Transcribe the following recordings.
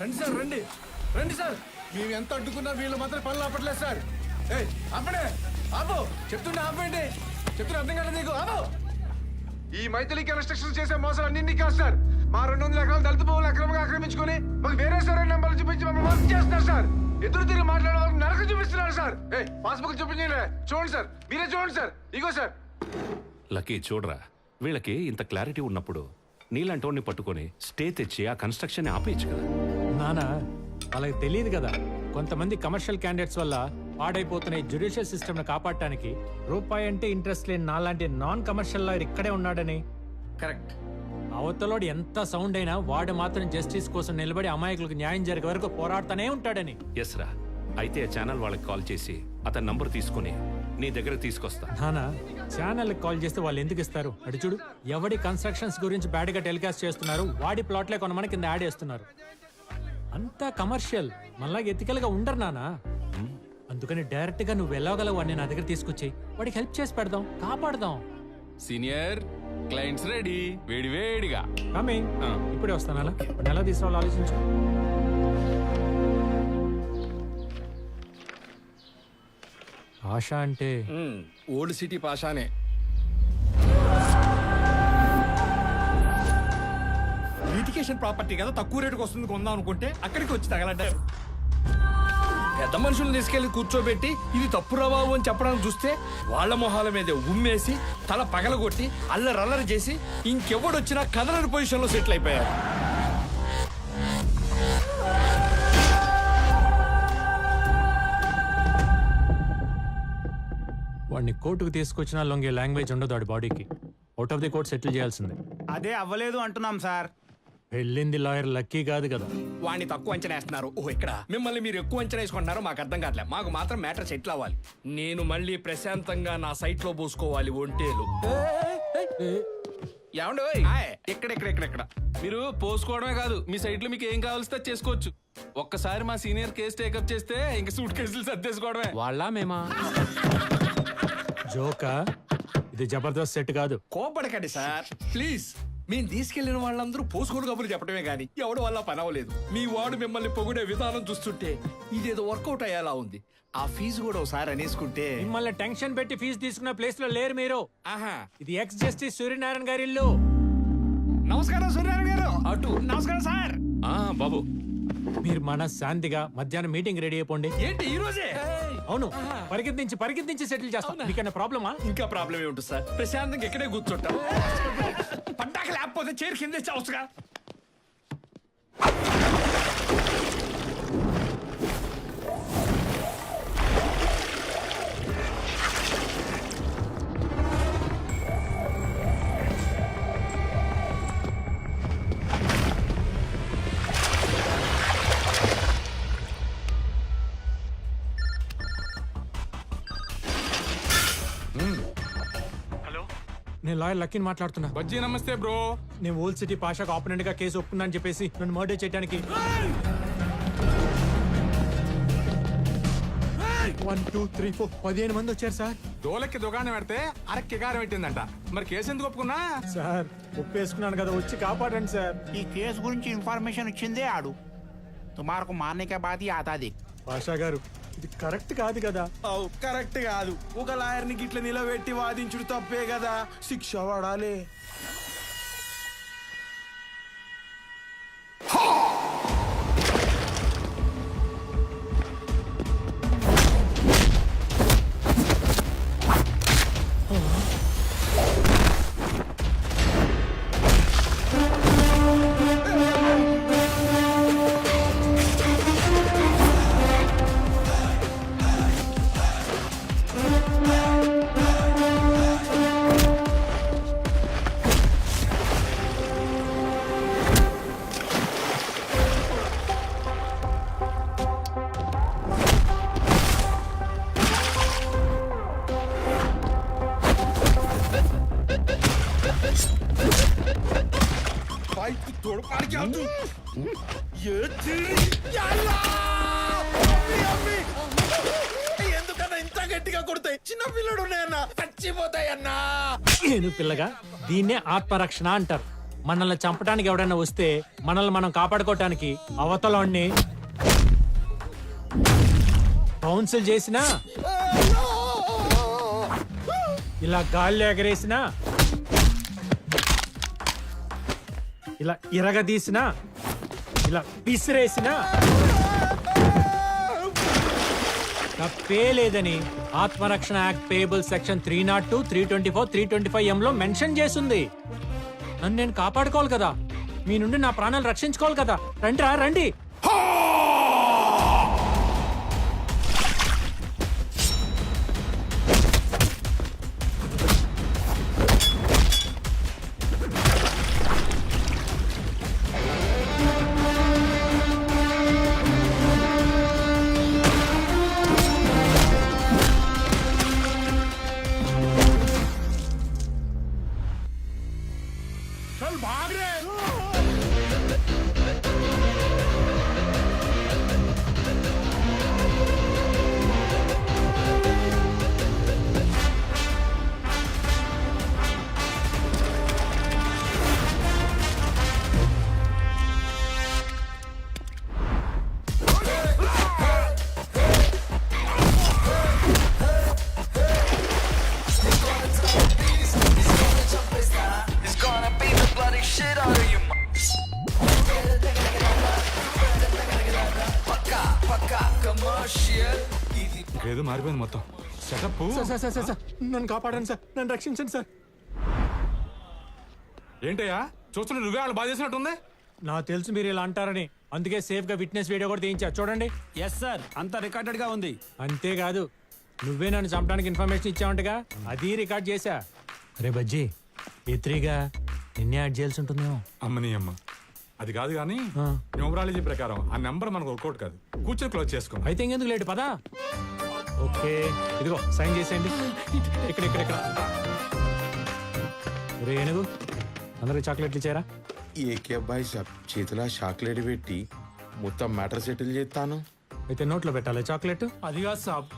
రండి సార్ రండి. రండి సార్. మేము ఎంత అడ్డుకున్నా వీళ్ళు మాత్రం పనులు ఆపట్లేదు సార్. ఏయ్ ఆపడే. ఆపు. చెప్తున్నా ఆపండి చెప్తున్నా అర్థం కాదు నీకు. ఆపు. ఈ మైథిలి కన్స్ట్రక్షన్ చేసే మోసాలు అన్ని కాదు సార్. మా రెండు వందల ఎకరాలు దళిత భూములు అక్రమంగా ఆక్రమించుకొని మాకు వేరే సరైన నెంబర్లు చూపించి మమ్మల్ని మోసం చేస్తున్నారు సార్. ఎదురు తిరిగి మాట్లాడే వాళ్ళకి నరకం చూపిస్తున్నారు సార్. ఏ పాస్బుక్ చూపించండి చూడండి సార్. మీరే చూడండి సార్. ఇగో సార్. లక్కీ చూడరా. వీళ్ళకి ఇంత క్లారిటీ ఉన్నప్పుడు నీలాంటోడిని పట్టుకొని స్టే తెచ్చి ఆ కన్స్ట్రక్షన్ ఆపేయచ్చు కదా. నానా వాళ్ళకి తెలియదు కదా. కొంతమంది కమర్షియల్ క్యాండిడేట్స్ వల్ల పాడైపోతున్న ఈ జ్యుడిషియల్ సిస్టమ్ని కాపాడటానికి రూపాయి అంటే ఇంట్రెస్ట్ లేని నాలాంటి నాన్ కమర్షియల్ లాయర్ ఇక్కడే ఉన్నాడని. కరెక్ట్ అవతలోడు ఎంత సౌండ్ అయినా వాడు మాత్రం జస్టిస్ కోసం నిలబడి అమాయకులకు న్యాయం జరిగే వరకు పోరాడుతూనే ఉంటాడని. ఎస్ రా అయితే ఆ ఛానల్ వాళ్ళకి కాల్ చేసి అతని నంబర్ తీసుకుని నీ దగ్గర తీసుకొస్తా. నానా ఛానల్ కాల్ చేస్తే వాళ్ళు ఎందుకు ఇస్తారు? అటు చూడు ఎవడి కన్స్ట్రక్షన్స్ గురించి బ్యాడ్గా టెలికాస్ట్ చేస్తున్నారు వాడి ప్లాట్లే కొనమని కింద యాడ్ చేస్తున్నారు. అంతా కమర్షియల్ మళ్ళా ఎథికల్గా ఉండరు నానా అందుకని డైరెక్ట్గా నువ్వు వెళ్ళగలవు వాడిని నా దగ్గర తీసుకొచ్చి వాడికి హెల్ప్ చేసి పెడదాం కాపాడదాం. Senior clients ready. వేడి వేడిగా. కమింగ్. ఆ. ఇప్పుడే వస్తాను అలా వాడిని ఎలా తీసుకోవాలో ఆలోచించు. ఆశ అంటే? ఓల్డ్ సిటీ పాషానే. లిటికేషన్ ప్రాపర్టీ కదా తక్కువ రేటుకి వస్తుంది కొందాం అనుకుంటే అక్కడికి వచ్చి తగలంటారు పెద్ద మనుషులను తీసుకెళ్ళి కూర్చోబెట్టి ఇది తప్పు బాబు అని చెప్పడానికి చూస్తే వాళ్ళ మొహాల మీద ఉమ్మేసి తల పగలగొట్టి అల్లరల్లరి చేసి ఇంకెవడొచ్చినా కదలని పొజిషన్లో సెటిల్ అయిపోయారు. వాడిని కోర్టుకు తీసుకొచ్చినా లొంగే లాంగ్వేజ్ ఉండదు వాడి బాడీకి. Out of the court settle చేయాల్సిందే. అదే అవ్వలేదు అంటున్నాం సార్. వెళ్ళింది లాయర్ లక్కీ కాదు కదా. వాడిని తక్కువ అంచనా వేస్తున్నారు. ఓ ఇక్కడ మిమ్మల్ని మీరు ఎక్కువ అంచనా వేసుకుంటున్నారో మాకు అర్థం కావట్లేదు. మాకు మాత్రం మ్యాటర్ సెటిల్ అవ్వాలి. నేను మళ్ళీ ప్రశాంతంగా నా సైట్లో పోసుకోవాలి ఒంటేలు. ఏమండి? ఇక్కడ ఇక్కడ ఇక్కడ ఇక్కడ. మీరు పోసుకోవడమే కాదు మీ సైట్లో మీకు ఏం కావాల్సి చేసుకోవచ్చు. ఒక్కసారి మా సీనియర్ కేసు టేకప్ చేస్తే ఇంక సూట్ కేసులు సర్దేసుకోవడమే. వాళ్ళ మేమా? జోకా? ఇది జబర్దస్త్ సెట్ కాదు. కోపడకండి సార్. ప్లీజ్. మేము తీసుకెళ్ళిన వాళ్ళందరూ పోసుకోడు కబుర్లు చెప్పడమే గాని ఎవడు వల్ల పని అవ్వలేదు. మీ వాడు మిమ్మల్ని పొగిడే విధానం చూస్తుంటే ఇదేదో వర్కౌట్ అయ్యేలా ఉంది. ఆ ఫీజు కూడా ఒకసారి అనేసుకుంటే మిమ్మల్ని టెన్షన్ పెట్టి ఫీజు తీసుకున్న ప్లేస్లో లేరు మీరు. ఆహా. ఇది ఎక్స్ జస్టిస్ సూర్యనారాయణ గారి ఇల్లు. నమస్కారం సూర్యనారాయణ గారు. అటు. నమస్కారం సార్. ఆ బాబు. మీరు మన శాంతిగా మధ్యాహ్నం మీటింగ్ రెడీ అయిపోండి. ఏంటి ఈ రోజే? అవును. పరిగెత్తించి పరిగెత్తించి సెటిల్ చేస్తాం. మీకన్నా ప్రాబ్లమా ఇంకా ప్రాబ్లం ఏముంటుంది సార్? ప్రశాంతంగా ఎక్కడే కూర్చుంటాం. లేకపోతే చైర్ కింద చావచ్చుగా నేను లాయర్ లక్కీని మాట్లాడుతున్నా. బజ్జీ నమస్తే బ్రో. నేను ఓల్డ్ సిటీ పాషాకు ఆపోనెంట్గా కేసు ఒప్పుకున్నా అని చెప్పేసి నన్ను మర్డర్ చేయడానికి. వన్ టూ త్రీ ఫోర్ పదిహేను మంది వచ్చారు సార్. దోలకి దుకాణం పెడితే అరక్కి కారం పెట్టిందంట. మరి కేసు ఎందుకు ఒప్పుకున్నా? సార్ ఒప్పేసుకున్నాను కదా వచ్చి కాపాడండి సార్. ఈ కేసు గురించి ఇన్ఫర్మేషన్ ఇచ్చిందే ఆడు. తుమారకు మాన్నికే బాధి ఆతాది. పాషా గారు ఇది కరెక్ట్ కాదు కదా? అవు కరెక్ట్ కాదు. ఒక లాయర్ని గిట్ల నిలబెట్టి వాదించుడు తప్పే కదా. శిక్ష పడాలి. తోడుపాడికి అవుతూ ఎందుకన్నా ఇంత గట్టిగా కొడతాయి? చిన్న పిల్లడు ఉన్నాయన్నా. చచ్చిపోతాయన్నా. నేను పిల్లగా దీన్నే ఆత్మరక్షణ అంటారు. మనల్ని చంపడానికి ఎవడైనా వస్తే మనల్ని మనం కాపాడుకోవటానికి అవతలాన్ని కౌన్సిల్ చేసినా ఇలా గాల్లో ఎగరేసినా ఇలా ఇరగదీసినా ఇలా విసిరేసినా తప్పే లేదని ఆత్మరక్షణ act payable section three not two three twenty four three twenty five ఎంలో mention చేసింది. నన్ను నేను కాపాడుకోవాలి కదా. మీ నుండి నా ప్రాణాలు రక్షించుకోవాలి కదా. రండి రా రండి. ఏదో మారిపోయింది మొత్తం. Setup? Sir sir sir sir sir. నన్ను కాపాడండి సార్. నన్ను రక్షించండి సార్. ఏంటయ్యా? చూస్తుంటే నువ్వే వాళ్ళు బాధ చేసినట్టుంది? నాకు తెలుసు మీరు ఇలా అంటారని. అందుకే సేఫ్గా విట్నెస్ వీడియో కూడా తీయించా చూడండి. ఎస్ సార్ అంతా రికార్డెడ్గా ఉంది. అంతేకాదు నువ్వే నన్ను చంపడానికి ఇన్ఫర్మేషన్ ఇచ్చావంటగా? అది రికార్డ్ చేశా. రే బజ్జీ ఎత్రిగా నిన్నే యాడ్ చేయాల్సి ఉంటుందేమో. అమ్మని అమ్మ. అది కాదు కానీ న్యూమరాలజీ ప్రకారం ఆ నెంబర్ మనకు వర్కౌట్ కాదు. కూర్చొని క్లోజ్ చేసుకున్నాం అయితే ఇంకెందుకు లేటు? పదా. ఓకే. ఇదిగో సైన్ చేసేయండి. ఇక్కడ ఇక్కడ ఇక్కడ. రే ఏనుగు అందరికి చాక్లెట్లు ఇచ్చారా? ఏకే అబ్బాయి చేతిలో చాక్లెట్ పెట్టి మొత్తం మ్యాటర్ సెటిల్ చేస్తాను. అయితే నోట్లో పెట్టాలి చాక్లెట్? అది కాదు సాబ్.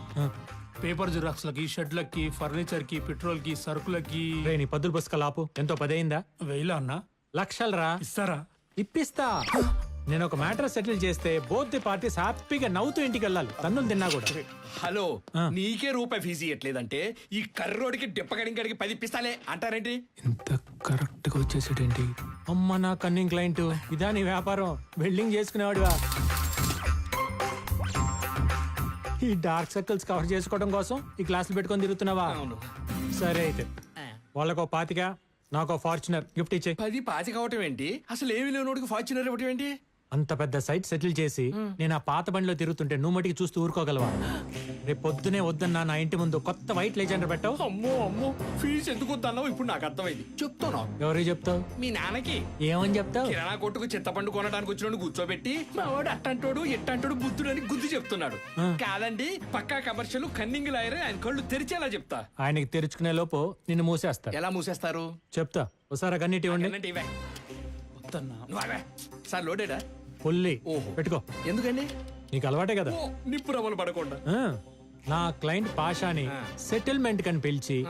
పేపర్ జిరాక్స్ లకి షెడ్లకి ఫర్నిచర్కి పెట్రోల్కి సరుకులకి. రే నీ పద్దుల పుస్తకాలు ఆపు. ఎంతో పదయిందా వెయ్యిలా అన్నా. లక్షలు రా ఇస్తారా? ఇప్పిస్తా. నేను ఒక మ్యాటర్ సెటిల్ చేస్తే బోత్ ది పార్టీస్ హ్యాపీగా నవ్వుతూ ఇంటికి వెళ్ళాలి. తన్నులు తిన్నా కూడా. హలో నీకే రూపాయి ఫీజు ఇవ్వట్లేదంటే ఈ కర్రోడికి డిప్పగడికి పది ఇప్పిస్తాలే. అంటారేంటి? ఇంత కరెక్ట్గా వచ్చేసేటేంటి అమ్మ నా కన్నింగ్ క్లయింట్. ఇదా నీ వ్యాపారం. వెల్డింగ్ చేసుకునేవాడివా? ఈ డార్క్ సర్కిల్స్ కవర్ చేసుకోవడం కోసం ఈ క్లాసులు పెట్టుకొని తిరుగుతున్నావా? సరే అయితే. వాళ్ళకో పాతిక. నాకు ఫార్చునర్ గిఫ్ట్ ఇచ్చే పది పాతి కావటం ఏంటి? అసలు ఏమి లేనోడికి ఫార్చునర్ ఇవ్వటం ఏంటి? అంత పెద్ద సైట్ సెటిల్ చేసి నేను ఆ పాత బండిలో తిరుగుతుంటే నువ్వు మటుకి చూస్తూ ఊరుకోగలవా? రేపు పొద్దునే వద్దన్నా నా ఇంటి ముందు కొత్త వైట్ లెజెండర్ పెట్టావు? అమ్మో అమ్మో ఫీజు ఎందుకు వద్దన్నావు? ఇప్పుడు నాకు అర్థమైంది. చెప్తాను ఎవరికి చెప్తావు? మీ నాన్నకి. ఏమని చెప్తావు? కిరాణా కొట్టుకు చింతపండు కొనడానికి వచ్చినోడు కూర్చోబెట్టి మా వాడు అట్టంటోడు ఎట్టంటోడు బుద్ధుడు అని గుద్ది చెప్తున్నాడు. కాదండి పక్కా కమర్షియల్ కన్నింగ్ లాయరే ఆయన కళ్ళు తెరిచేలా చెప్తా. ఆయనకి తెరుచుకునే లోపు నిన్ను మూసేస్తా. ఎలా మూసేస్తారు? చెప్తా. ఒకసారి కన్నిటి ఇవ్వండి. ఏంటంటే ఇవే నువ్వు అవే. సార్ లోడేడా పుల్లి. ఓహో. పెట్టుకో. ఎందుకండి? నీకు అలవాటే కదా. ఓ నిప్పు రవ్వలు పడకుండా. ఆ, నా క్లయింట్ పాషాని సెటిల్మెంట్ కని పిలిచి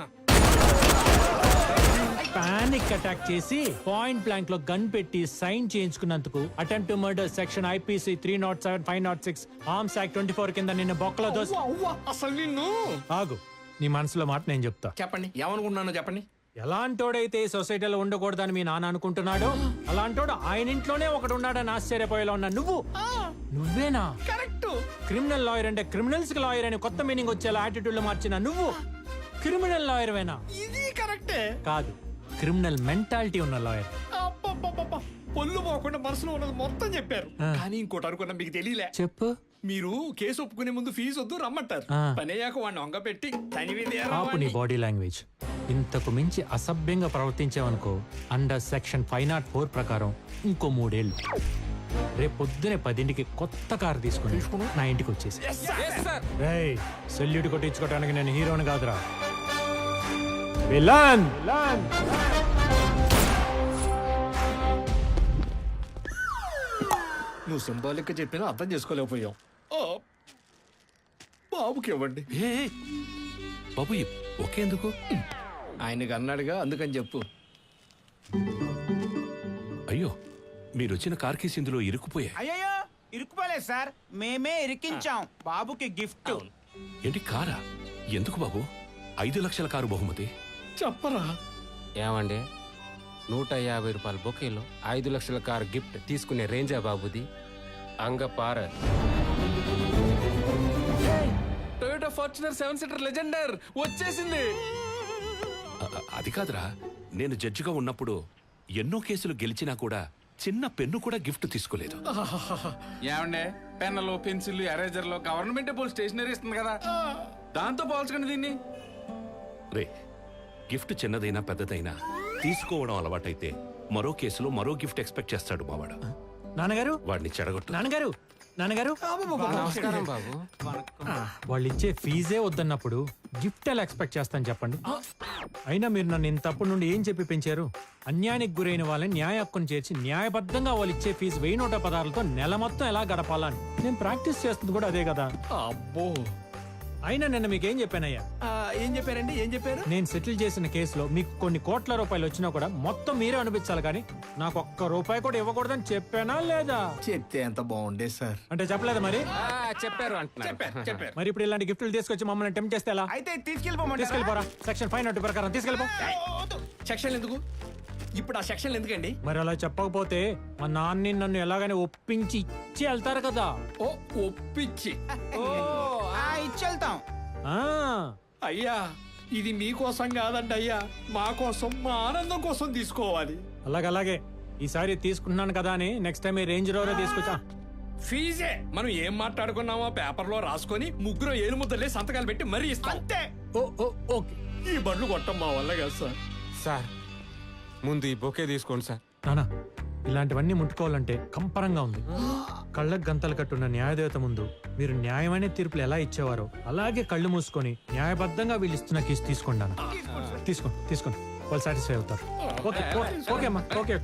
పానిక్ అటాక్ చేసి పాయింట్ బ్లాంక్లో గన్ పెట్టి sign చేయించుకున్నందుకు attempt murder section IPC three not seven five not six arms act twenty four కింద నిన్న బొక్కలో దోస్ అసలు నిన్ను? ఆగు. నీ మనసులో మాట నేను చెప్తా. చెప్పండి. ఏమనుకుంటున్నానో చెప్పండి. ఎలాంటోడైతే ఈ సొసైటీలో ఉండకూడదని మీ నాన్న అనుకుంటున్నాడో అలాంటోడు ఆయన ఇంట్లోనే ఒకడు ఉన్నాడని ఆశ్చర్యపోయేలా ఉన్నా. నువ్వు? నువ్వేనా? కరెక్ట్. క్రిమినల్ లాయర్ అంటే క్రిమినల్స్కి లాయర్ అని కొత్త మీనింగ్ వచ్చేలా యాటిట్యూడ్ మార్చిన నువ్వు? క్రిమినల్ లాయర్ వేనా? ఇది కరెక్టే. కాదు క్రిమినల్ మెంటాలిటీ ఉన్న లాయర్. పొల్లు పోకుండా మనసులో ఉన్నది మొత్తం చెప్పారు. కానీ ఇంకోటి అనుకున్నా మీకు తెలియలే. చెప్పు. మీరు కేసు ఒప్పుకునే ముందు ఫీజు వద్దు రమ్మంటారు. ఆ. పని అయ్యాక వాడిని వంగ పెట్టి తనివిదే ఆపు నీ బాడీ లాంగ్వేజ్. ఇంతకు మించి అసభ్యంగా ప్రవర్తించావనుకో under section five not four ప్రకారం ఇంకో మూడేళ్ళు. రేపు పొద్దునే పదింటికి కొత్త కారు తీసుకుని నా ఇంటికి వచ్చేసి రేయ్ సెల్యూట్ కొట్టించుకోవడానికి నేను హీరోని కాదురా. విలన్! నువ్వు సింబాలిక్ చెప్పినా అర్థం చేసుకోలేకపోయాం ఆ. బాబుకి ఇవ్వండి ఏ ఏ, బాబు ఈ ఒకే ఎందుకు? ఆయనకి అన్నాడుగా అందుకని చెప్పు. అయ్యో మీరొచ్చిన కార్ కేసు ఇందులో ఇరుక్కుపోయాయి. అయ్యయ్యో ఇరుక్కుపోలేదు సార్. మేమే ఇరికించాం బాబుకి గిఫ్ట్. ఏంటి కారా? ఎందుకు బాబు? ఐదు లక్షల కారు బహుమతి. చెప్పరా? ఏమండి? నూట యాభై రూపాయల బొకేలో ఐదు లక్షల కారు గిఫ్ట్ తీసుకునే రేంజా బాబుది? అంగపార. Toyota Fortuner seven seater Legender. వచ్చేసింది. అది కాదురా. నేను జడ్జిగా ఉన్నప్పుడు ఎన్నో కేసులు గెలిచినా కూడా చిన్న పెన్ను కూడా గిఫ్ట్ తీసుకోలేదు. ఏమండే? పెన్నులు పెన్సిల్ ఎరేజర్లు గవర్నమెంట్ పోల్ స్టేషనరీ ఇస్తుంది కదా. దాంతో పోల్చకండి దీన్ని. రే గిఫ్ట్ చిన్నదైనా పెద్దదైనా తీసుకోవడం అలవాటైతే మరో కేసులో మరో గిఫ్ట్ ఎక్స్పెక్ట్ చేస్తాడు మావాడు. నాన్నగారు? వాడిని చెడగొట్టు. నాన్నగారు నాన్నగారు? నమస్కారం బాబు. వాళ్ళు ఇచ్చే ఫీజే వద్దన్నప్పుడు గిఫ్ట్ ఎలా ఎక్స్పెక్ట్ చేస్తాను చెప్పండి. అయినా మీరు నన్ను ఇంతప్పటి నుండి ఏం చెప్పి పెంచారు? అన్యాయానికి గురైన వాళ్ళని న్యాయ హక్కును చేర్చి న్యాయబద్ధంగా వాళ్ళు ఇచ్చే ఫీజు వెయ్యి నూట పదాలతో నెల మొత్తం ఎలా గడపాలని నేను ప్రాక్టీస్ చేస్తుంది కూడా అదే కదా. అబ్బో. అయినా నిన్న మీకు ఏం చెప్పానయ్యా? ఆ, ఏం చెప్పారండి? ఏం చెప్పారు? నేను సెటిల్ చేసిన కేసులో మీకు కొన్ని కోట్ల రూపాయలు వచ్చినా కూడా మొత్తం మీరే అనిపించాలి కానీ నాకు ఒక్క రూపాయి కూడా ఇవ్వకూడదని చెప్పానా లేదా? చెప్తే ఎంత బాగుండే సార్. అంటే చెప్పలేదా మరి? ఆ, చెప్పారు అంటున్నారు. చెప్పారు చెప్పారు. మరి ఇప్పుడు ఇలాంటి గిఫ్ట్లు తీసుకొచ్చి మమ్మల్ని టెంప్ చేస్తే ఎలా? అయితే తీసుకెళ్ళిపోమంటారా? తీసుకెళ్ళిపోరా. సెక్షన్ ఫైవ్ నట్టు ప్రకారం తీసుకెళ్ళిపో. సెక్షన్ ఎందుకు? ఇప్పుడు ఆ సెక్షన్ ఎందుకండి? మరి అలా చెప్పకపోతే మా నాన్ని నన్ను ఎలాగైనా ఒప్పించి ఇచ్చి వెళ్తారు కదా. ఓ ఒప్పించి. ఆ, ఇచ్చెళ్తాం ఆ. అయ్యా ఇది మీకోసం కాదండి అయ్యా. మా కోసం మా ఆనందం కోసం తీసుకోవాలి. అలాగే అలాగే. ఈసారి తీసుకుంటున్నాను కదా అని నెక్స్ట్ టైం ఈ రేంజ్ రోవరే తీసుకొచ్చా? ఫీజే. మనం ఏం మాట్లాడుకున్నామో పేపర్లో రాసుకొని ముగ్గురు ఏలు ముద్దలే సంతకాలు పెట్టి మరీ ఇస్తాం. అంతే. Oh oh okay. ఈ బండ్లు కొట్టం మా వల్ల కాదు సార్. సార్. ముందు ఈ బొకే తీసుకోండి సార్. నానా ఇలాంటివన్నీ ముట్టుకోవాలంటే కంపరంగా ఉంది. కళ్ళకు గంతలు కట్టున్న న్యాయదేవత ముందు మీరు న్యాయమైన తీర్పులు ఎలా ఇచ్చేవారో అలాగే కళ్ళు మూసుకొని న్యాయబద్ధంగా వీళ్ళు ఇస్తున్న కేసు తీసుకోండి నాన్న. తీసుకోండి తీసుకోండి వాళ్ళు సాటిస్ఫై అవుతారు. ఓకే ఓకే, ఓకే అమ్మా ఓకే